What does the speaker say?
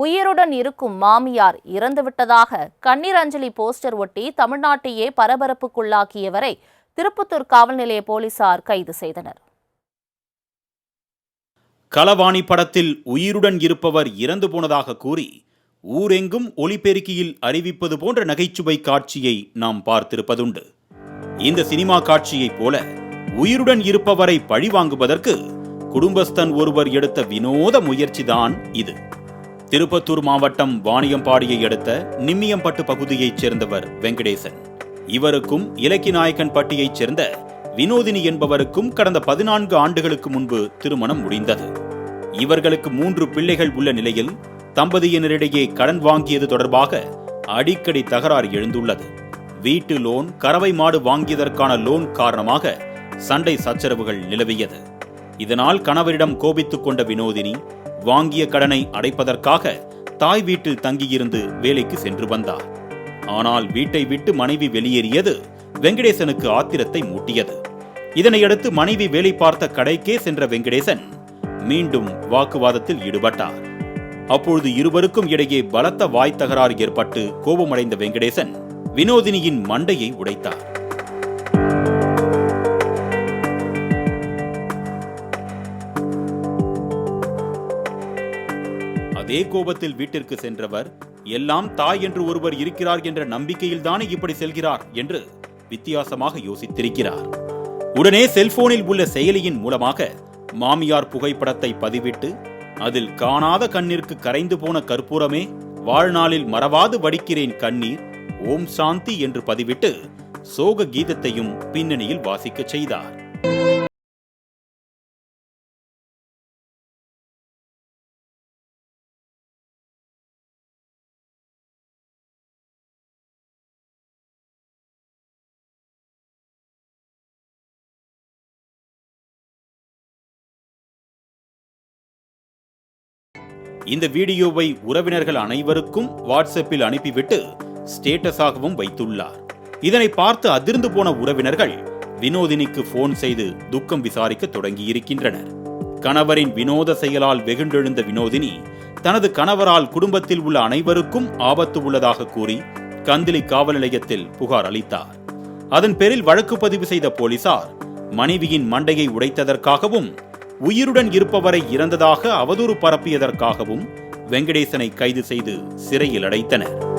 உயிருடன் இருக்கும் மாமியார் இறந்துவிட்டதாக கண்ணீர் அஞ்சலி போஸ்டர் ஒட்டி தமிழ்நாட்டையே பரபரப்புக்குள்ளாக்கியவரை திருப்பத்தூர் காவல் நிலைய போலீசார் கைது செய்தனர். களவாணி படத்தில் உயிருடன் இருப்பவர் இறந்து போனதாக கூறி ஊரெங்கும் ஒலிபெருக்கியில் அறிவிப்பது போன்ற நகைச்சுவை காட்சியை நாம் பார்த்திருப்பதுண்டு. இந்த சினிமா காட்சியைப் போல உயிருடன் இருப்பவரை பழிவாங்குவதற்கு குடும்பஸ்தன் ஒருவர் எடுத்த வினோத முயற்சிதான் இது. திருப்பத்தூர் மாவட்டம் வாணியம்பாடியை அடுத்த நிம்மியம்பட்டு பகுதியைச் சேர்ந்தவர் வெங்கடேசன். இவருக்கும் இலக்கி நாயக்கன் பட்டியைச் சேர்ந்த வினோதினி என்பவருக்கும் கடந்த பதினான்கு ஆண்டுகளுக்கு முன்பு திருமணம் முடிந்தது. இவர்களுக்கு மூன்று பிள்ளைகள் உள்ள நிலையில் தம்பதியினரிடையே கடன் வாங்கியது தொடர்பாக அடிக்கடி தகராறு எழுந்துள்ளது. வீட்டு லோன் கறவை மாடு வாங்கியதற்கான லோன் காரணமாக சண்டை சச்சரவுகள் நிலவியது. இதனால் கணவரிடம் கோபித்துக் கொண்ட வினோதினி வாங்கிய கடனை அடைப்பதற்காக தாய் வீட்டில் தங்கியிருந்து வேலைக்கு சென்று வந்தார். ஆனால் வீட்டை விட்டு மனைவி வெளியேறியது வெங்கடேசனுக்கு ஆத்திரத்தை மூட்டியது. இதனையடுத்து மனைவி வேலை பார்த்த கடைக்கே சென்ற வெங்கடேசன் மீண்டும் வாக்குவாதத்தில் ஈடுபட்டார். அப்பொழுது இருவருக்கும் இடையே பலத்த வாய் தகராறு ஏற்பட்டு கோபமடைந்த வெங்கடேசன் வினோதினியின் மண்டையை உடைத்தார். அதே கோபத்தில் வீட்டிற்கு சென்றவர் எல்லாம் தாய் என்று ஒருவர் இருக்கிறார் என்ற நம்பிக்கையில்தானே இப்படி செல்கிறார்? என்று வித்தியாசமாக யோசித்திருக்கிறார். உடனே செல்போனில் உள்ள செயலியின் மூலமாக மாமியார் புகைப்படத்தை பதிவிட்டு அதில் காணாத கண்ணிற்கு கரைந்து போன கற்பூரமே வாழ்நாளில் மறவாது வடிக்கிறேன் கண்ணீர் ஓம் சாந்தி என்று பதிவிட்டு சோக கீதத்தையும் பின்னணியில் வாசிக்கச் செய்தார். இந்த வீடியோவை உறவினர்கள் அனைவருக்கும் வாட்ஸ்அப்பில் அனுப்பிவிட்டு ஸ்டேட்டஸாகவும் வைத்துள்ளார். இதனை பார்த்து அதிர்ந்து போன உறவினர்கள் வினோதினிக்கு போன் செய்து துக்கம் விசாரிக்க தொடங்கியிருக்கின்றனர். கணவரின் வினோத செயலால் வெகுண்டெழுந்த வினோதினி தனது கணவரால் குடும்பத்தில் உள்ள அனைவருக்கும் ஆபத்து உள்ளதாக கூறி கந்திலி காவல் நிலையத்தில் புகார் அளித்தார். அதன் பேரில் வழக்கு பதிவு செய்த போலீசார் மனைவியின் மண்டையை உடைத்ததற்காகவும் உயிருடன் இருப்பவரை இறந்ததாக அவதூறு பரப்பியதற்காகவும் வெங்கடேசனை கைது செய்து சிறையில் அடைத்தனர்.